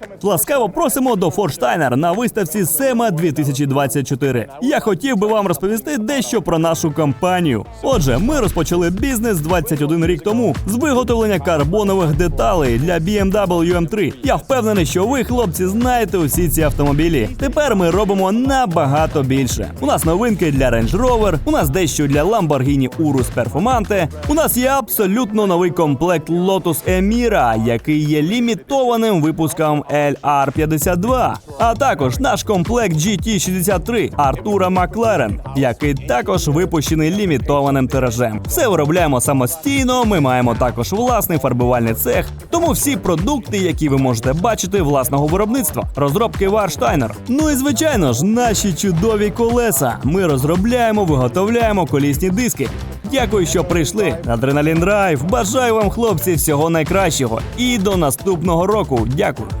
Dr. Ласкаво просимо до Форштайнер на виставці Сема 2024. Я хотів би вам розповісти дещо про нашу компанію. Отже, ми розпочали бізнес 21 рік тому з виготовлення карбонових деталей для BMW M3. Я впевнений, що ви, хлопці, знаєте усі ці автомобілі. Тепер ми робимо набагато більше. У нас новинки для Range Rover, у нас дещо для Lamborghini Urus Performante, У нас є абсолютно новий комплект Lotus Emira, який є лімітованим випуском LR52. А також наш комплект GT63 Артура Макларен, який також випущений лімітованим тиражем. Все виробляємо самостійно. Ми маємо також власний фарбувальний цех. Тому всі продукти, які ви можете бачити, власного виробництва, розробки Варштайнер. Ну і звичайно ж, наші чудові колеса. Ми розробляємо, виготовляємо колісні диски. Дякую, що прийшли. Адреналін Драйв. Бажаю вам, хлопці, всього найкращого. І до наступного року. Дякую.